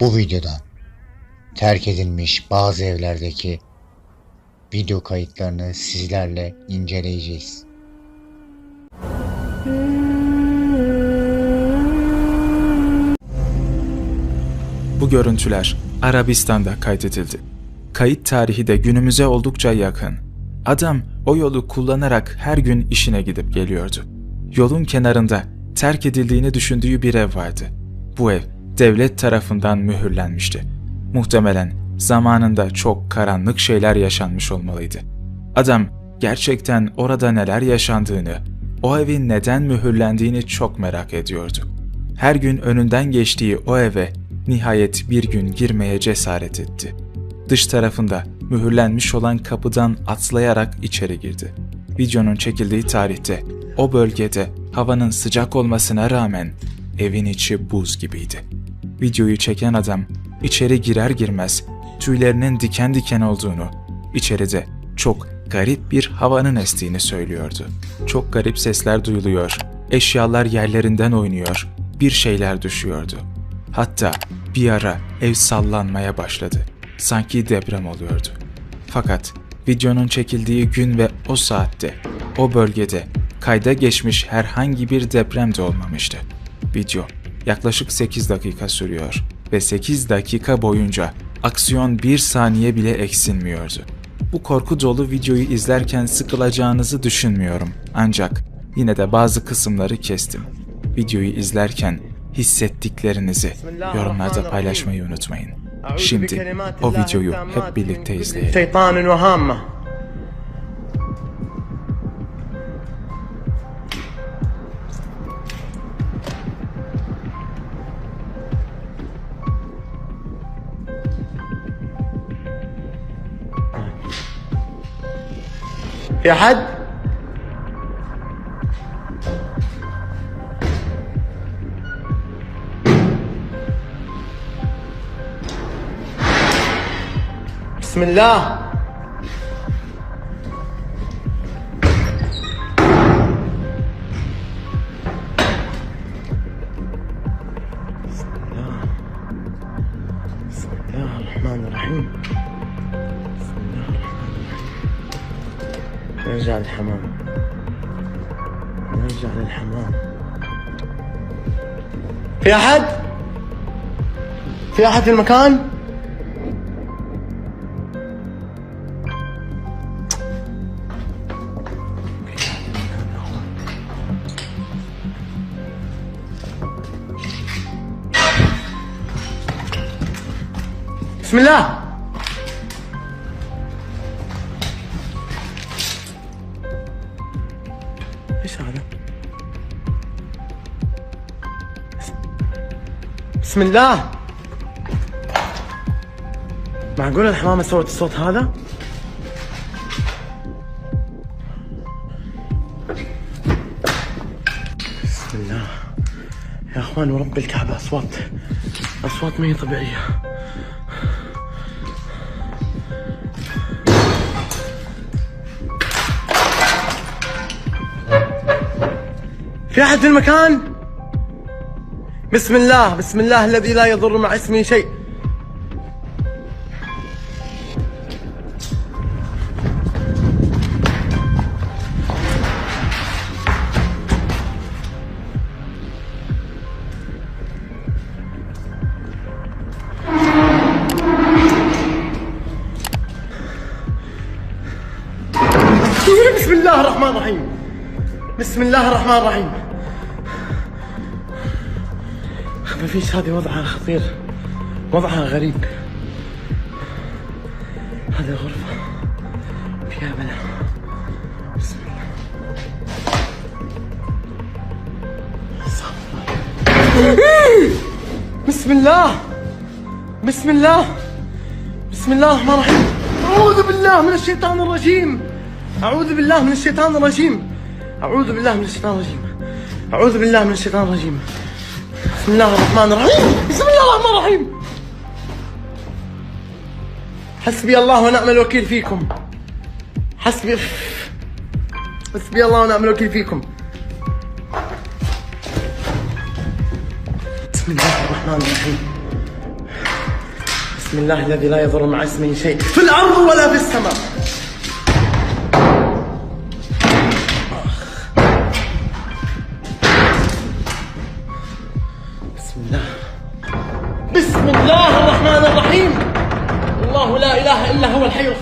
Bu videoda terk edilmiş bazı evlerdeki video kayıtlarını sizlerle inceleyeceğiz. Bu görüntüler Arabistan'da kaydedildi. Kayıt tarihi de günümüze oldukça yakın. Adam o yolu kullanarak her gün işine gidip geliyordu. Yolun kenarında terk edildiğini düşündüğü bir ev vardı. Bu ev devlet tarafından mühürlenmişti. Muhtemelen zamanında çok karanlık şeyler yaşanmış olmalıydı. Adam gerçekten orada neler yaşandığını, o evin neden mühürlendiğini çok merak ediyordu. Her gün önünden geçtiği o eve nihayet bir gün girmeye cesaret etti. Dış tarafında mühürlenmiş olan kapıdan atlayarak içeri girdi. Videonun çekildiği tarihte o bölgede havanın sıcak olmasına rağmen evin içi buz gibiydi. Videoyu çeken adam içeri girer girmez tüylerinin diken diken olduğunu, içeride çok garip bir havanın estiğini söylüyordu. Çok garip sesler duyuluyor, eşyalar yerlerinden oynuyor, bir şeyler düşüyordu. Hatta bir ara ev sallanmaya başladı. Sanki deprem oluyordu. Fakat videonun çekildiği gün ve o saatte o bölgede kayda geçmiş herhangi bir deprem de olmamıştı. Video yaklaşık 8 dakika sürüyor ve 8 dakika boyunca aksiyon bir saniye bile eksilmiyordu. Bu korku dolu videoyu izlerken sıkılacağınızı düşünmüyorum ancak yine de bazı kısımları kestim. Videoyu izlerken hissettiklerinizi yorumlarda paylaşmayı unutmayın. Şimdi o videoyu hep birlikte izleyelim. في أحد؟ بسم الله نرجع للحمام نرجع للحمام في أحد؟ في أحد في المكان؟ بسم الله بسم الله معقول الحمامة سوت الصوت هذا؟ بسم الله يا أخوان ورب الكعبة اصوات أصوات ما هي طبيعية في أحد في المكان؟ بسم الله بسم الله الذي لا يضر مع اسمه شيء. بسم الله الرحمن الرحيم. بسم الله الرحمن الرحيم. ما فيش هذه وضعها خطير. وضعها غريب. هذه غرفة فيها بلا. بسم الله. بسم الله. بسم الله. بسم الله الرحمن الرحيم. أعوذ بالله من الشيطان الرجيم. أعوذ بالله من الشيطان الرجيم. أعوذ بالله من الشيطان الرجيم. أعوذ بالله من الشيطان الرجيم. بسم الله الرحمن الرحيم. بسم الله الرحمن الرحيم. حسبي الله ونعم الوكيل فيكم. حسبي حسبي الله ونعم الوكيل فيكم. بسم الله الرحمن الرحيم. بسم الله الذي لا يضر مع اسمه شيء في الأرض ولا في السماء.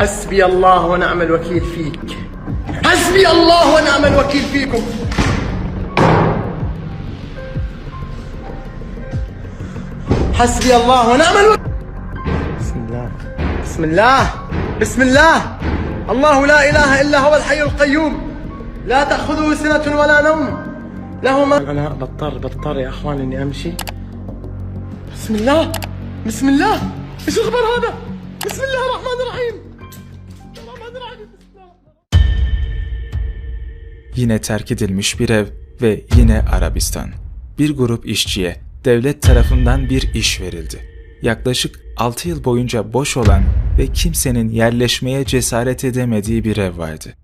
حسبي الله ونعم الوكيل فيك. حسبي الله ونعم الوكيل فيكم. حسبي الله ونعم الوكيل. بسم الله. بسم الله. بسم الله. الله لا إله إلا هو الحي القيوم. لا تأخذه سنة ولا نوم. له ما أنا بضطر بضطر يا أخوان إني أمشي. بسم الله. بسم الله. إيش الخبر هذا؟ بسم الله الرحمن الرحيم. Yine terk edilmiş bir ev ve yine Arabistan. Bir grup işçiye devlet tarafından bir iş verildi. Yaklaşık 6 yıl boyunca boş olan ve kimsenin yerleşmeye cesaret edemediği bir ev vardı.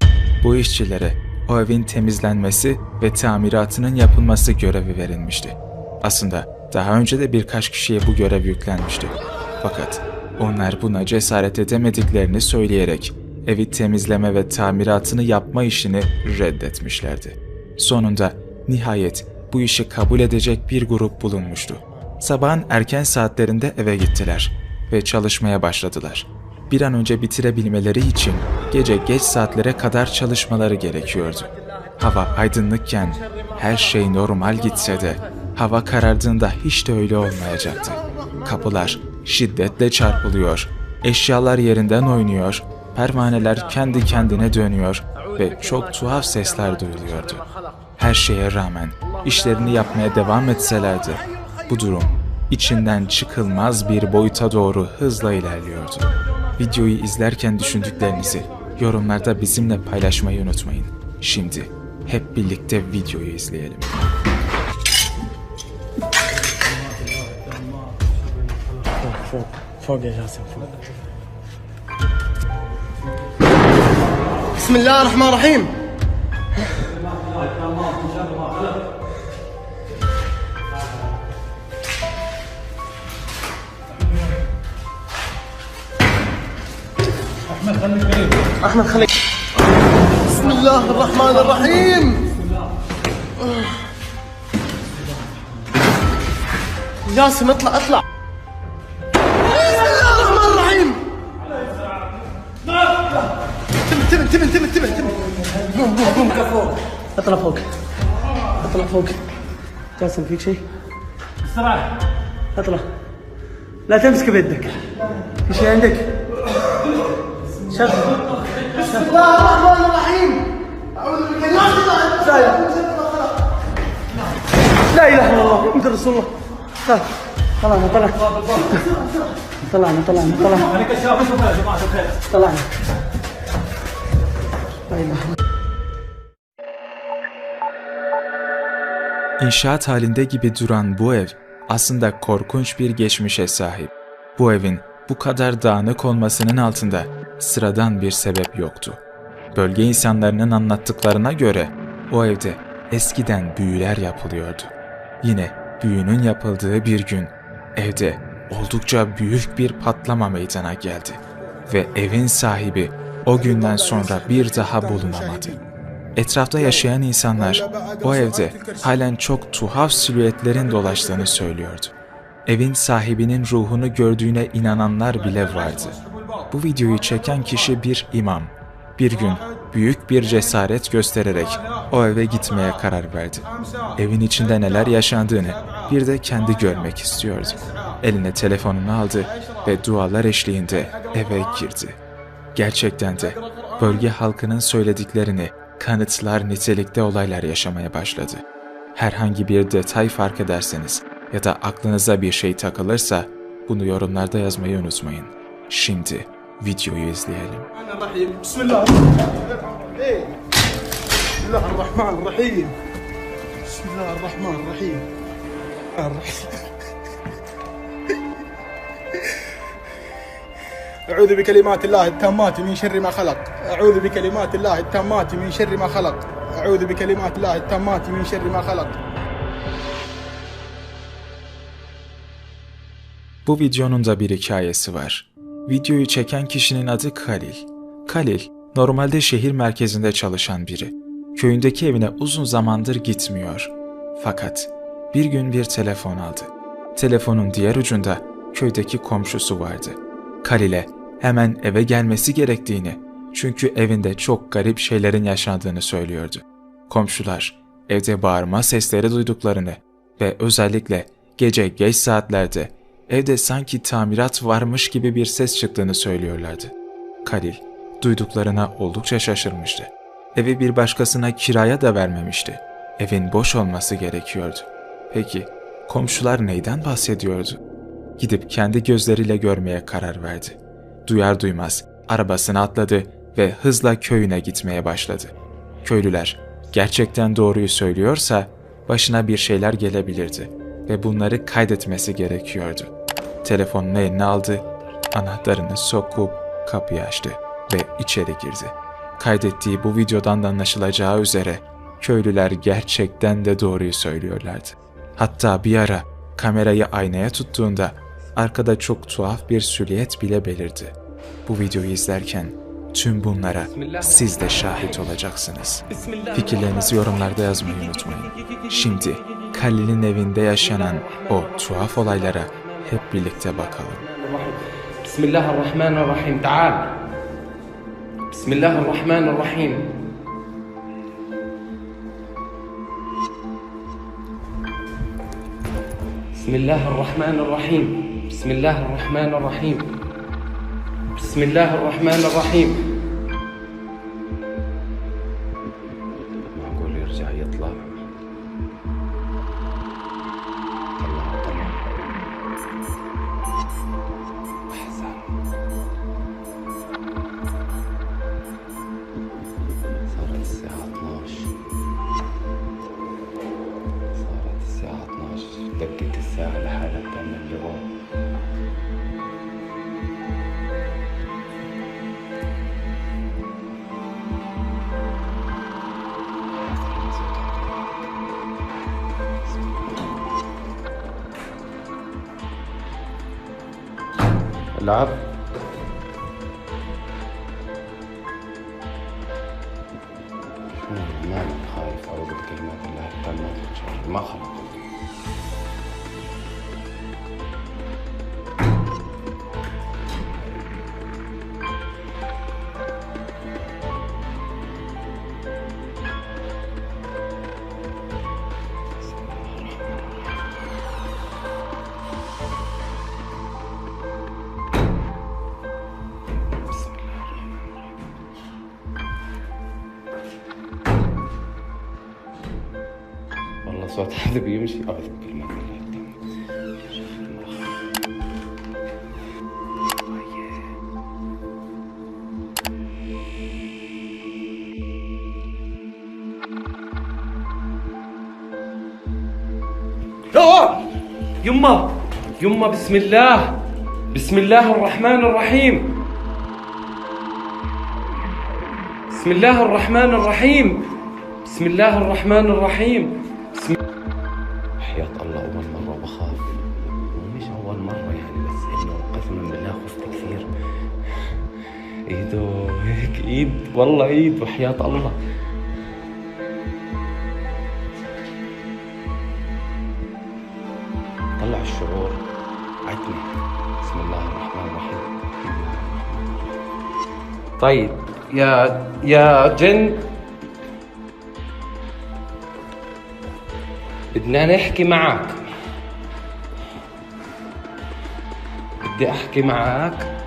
Bu işçilere o evin temizlenmesi ve tamiratının yapılması görevi verilmişti. Aslında daha önce de birkaç kişiye bu görev yüklenmişti. Fakat onlar buna cesaret edemediklerini söyleyerek evi temizleme ve tamiratını yapma işini reddetmişlerdi. Sonunda nihayet bu işi kabul edecek bir grup bulunmuştu. Sabahın erken saatlerinde eve gittiler ve çalışmaya başladılar. Bir an önce bitirebilmeleri için gece geç saatlere kadar çalışmaları gerekiyordu. Hava aydınlıkken her şey normal gitse de hava karardığında hiç de öyle olmayacaktı. Kapılar şiddetle çarpılıyor, eşyalar yerinden oynuyor, pervaneler kendi kendine dönüyor ve çok tuhaf sesler duyuluyordu. Her şeye rağmen işlerini yapmaya devam etselerdi, bu durum içinden çıkılmaz bir boyuta doğru hızla ilerliyordu. Videoyu izlerken düşündüklerinizi yorumlarda bizimle paylaşmayı unutmayın. Şimdi hep birlikte videoyu izleyelim. فوق فوق يا جاسم فوق بسم الله الرحمن الرحيم. أحمد خليك بسم الله الرحمن الرحيم. جاسم اطلع اطلع. انتبه انتبه انتبه انتبه. انتبه قوم قوم قوم فوق اطلع فوق. اطلع فوق. جاسم فيك شيء؟ استراحة اطلع. لا تمسك بيدك. في شيء عندك؟ شغل. بسم الله الرحمن الرحيم. أعوذ بكلمات الله لا إله إلا الله محمد رسول الله. طلع طلعنا طلعنا طلعنا طلعنا طلعنا طلعنا Öyle. İnşaat halinde gibi duran bu ev aslında korkunç bir geçmişe sahip. Bu evin bu kadar dağınık olmasının altında sıradan bir sebep yoktu. Bölge insanlarının anlattıklarına göre o evde eskiden büyüler yapılıyordu. Yine büyünün yapıldığı bir gün evde oldukça büyük bir patlama meydana geldi ve evin sahibi o günden sonra bir daha bulunamadı. Etrafta yaşayan insanlar o evde halen çok tuhaf silüetlerin dolaştığını söylüyordu. Evin sahibinin ruhunu gördüğüne inananlar bile vardı. Bu videoyu çeken kişi bir imam. Bir gün büyük bir cesaret göstererek o eve gitmeye karar verdi. Evin içinde neler yaşandığını bir de kendi görmek istiyordu. Eline telefonunu aldı ve dualar eşliğinde eve girdi. Gerçekten de bölge halkının söylediklerini kanıtlar nitelikte olaylar yaşamaya başladı. Herhangi bir detay fark ederseniz ya da aklınıza bir şey takılırsa bunu yorumlarda yazmayı unutmayın. Şimdi videoyu izleyelim. Bismillahirrahmanirrahim. Bismillahirrahmanirrahim. Bismillahirrahmanirrahim. أعوذ بكلمات الله التامات من شر ما خلق أعوذ بكلمات الله التامات من شر ما خلق أعوذ بكلمات الله التامات من شر ما خلق Bu videonun da bir hikayesi var. Videoyu çeken kişinin adı Kalil. Kalil, normalde şehir merkezinde çalışan biri. Köyündeki evine uzun zamandır gitmiyor. Fakat bir gün bir telefon aldı. Telefonun diğer ucunda köydeki komşusu vardı. Kalil'e hemen eve gelmesi gerektiğini, çünkü evinde çok garip şeylerin yaşandığını söylüyordu. Komşular evde bağırma sesleri duyduklarını ve özellikle gece geç saatlerde evde sanki tamirat varmış gibi bir ses çıktığını söylüyorlardı. Kalil duyduklarına oldukça şaşırmıştı. Evi bir başkasına kiraya da vermemişti. Evin boş olması gerekiyordu. Peki komşular neyden bahsediyordu? Gidip kendi gözleriyle görmeye karar verdi. Duyar duymaz arabasına atladı ve hızla köyüne gitmeye başladı. Köylüler gerçekten doğruyu söylüyorsa başına bir şeyler gelebilirdi ve bunları kaydetmesi gerekiyordu. Telefonunu eline aldı, anahtarını sokup kapıyı açtı ve içeri girdi. Kaydettiği bu videodan da anlaşılacağı üzere köylüler gerçekten de doğruyu söylüyorlardı. Hatta bir ara kamerayı aynaya tuttuğunda Arkada çok tuhaf bir süliyet bile belirdi. Bu videoyu izlerken tüm bunlara siz de şahit olacaksınız. Fikirlerinizi yorumlarda yazmayı unutmayın. Şimdi Kalil'in evinde yaşanan o tuhaf olaylara hep birlikte bakalım. Bismillahirrahmanirrahim. Ta'al. Bismillahirrahmanirrahim. Bismillahirrahmanirrahim. بسم الله الرحمن الرحيم. بسم الله الرحمن الرحيم. معقول يرجع يطلع. طلع طلع أحسن صارت الساعة 12 صارت الساعة 12 دقت الساعة لحالها love صوت حد بيمشي؟ أعوذ بكلمات الله التامات لا يما! يما بسم الله! بسم الله الرحمن الرحيم! بسم الله الرحمن الرحيم! بسم الله الرحمن الرحيم! والله إيد وحياة الله. طلع الشعور. عتمة بسم الله الرحمن الرحيم. طيب يا يا جن. بدنا نحكي معك. بدي أحكي معك.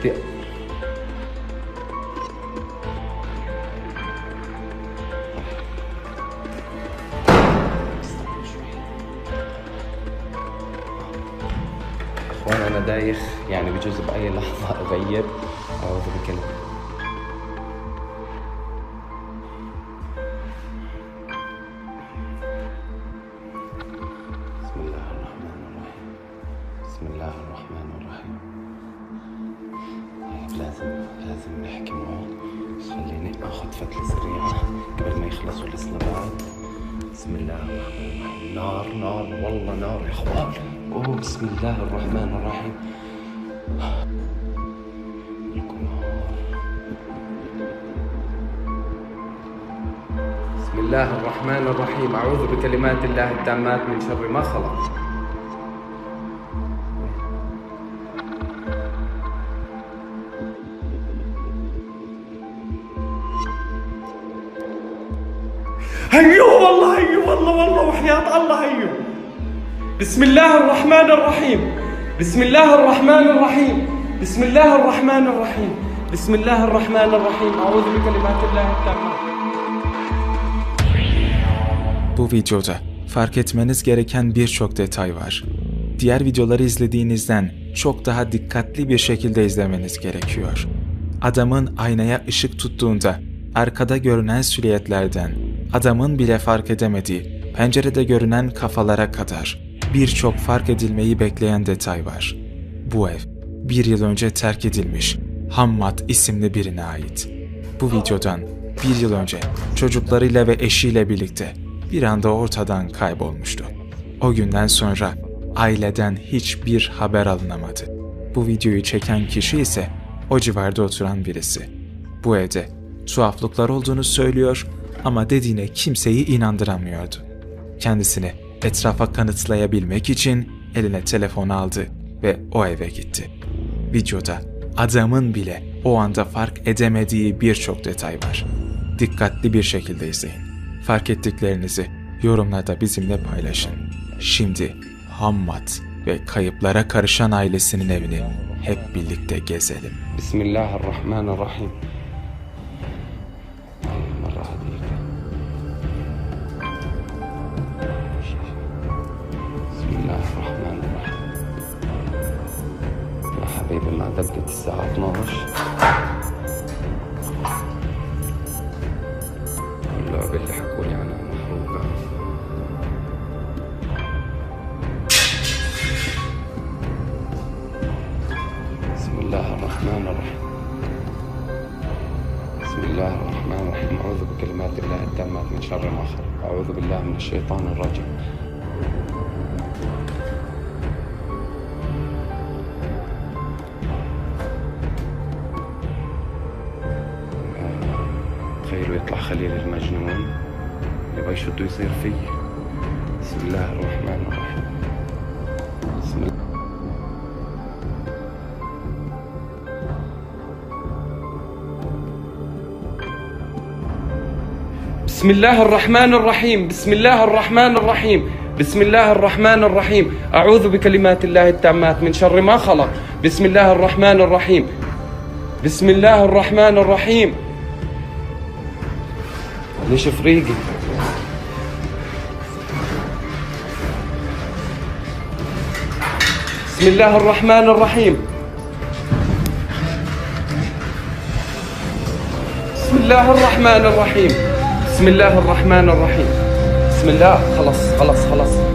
って وانا أنا دايخ يعني بجوز بأي لحظة اغير أعوذ بكلمه بسم الله الرحمن الرحيم. أعوذ بكلمات الله التامات من شر ما خلق. هيو والله هيو والله والله وحياة الله هيو. بسم الله الرحمن الرحيم. بسم الله الرحمن الرحيم. بسم الله الرحمن الرحيم. بسم الله الرحمن الرحيم. أعوذ بكلمات الله التامات Bu videoda fark etmeniz gereken birçok detay var. Diğer videoları izlediğinizden çok daha dikkatli bir şekilde izlemeniz gerekiyor. Adamın aynaya ışık tuttuğunda arkada görünen silüetlerden adamın bile fark edemediği pencerede görünen kafalara kadar birçok fark edilmeyi bekleyen detay var. Bu ev bir yıl önce terk edilmiş Hammad isimli birine ait. Bu videodan bir yıl önce çocuklarıyla ve eşiyle birlikte bir anda ortadan kaybolmuştu. O günden sonra aileden hiçbir haber alınamadı. Bu videoyu çeken kişi ise o civarda oturan birisi. Bu evde tuhaflıklar olduğunu söylüyor ama dediğine kimseyi inandıramıyordu. Kendisini etrafa kanıtlayabilmek için eline telefon aldı ve o eve gitti. Videoda adamın bile o anda fark edemediği birçok detay var. Dikkatli bir şekilde izleyin. Fark ettiklerinizi yorumlarda bizimle paylaşın. Şimdi Hammat ve kayıplara karışan ailesinin evini hep birlikte gezelim. Bismillahirrahmanirrahim. Bismillahirrahmanirrahim. Ya Habibi, ma 12 saat 12. يطلع خليل المجنون. يبغى يشد يصير فيه بسم الله الرحمن الرحيم. بسم الله. بسم الله الرحمن الرحيم. بسم الله الرحمن الرحيم. بسم الله الرحمن الرحيم. أعوذ بكلمات الله التامات من شر ما خلق. بسم الله الرحمن الرحيم. بسم الله الرحمن الرحيم. ليش فريقي؟ بسم الله الرحمن الرحيم. بسم الله الرحمن الرحيم. بسم الله الرحمن الرحيم. بسم الله. خلص خلص خلص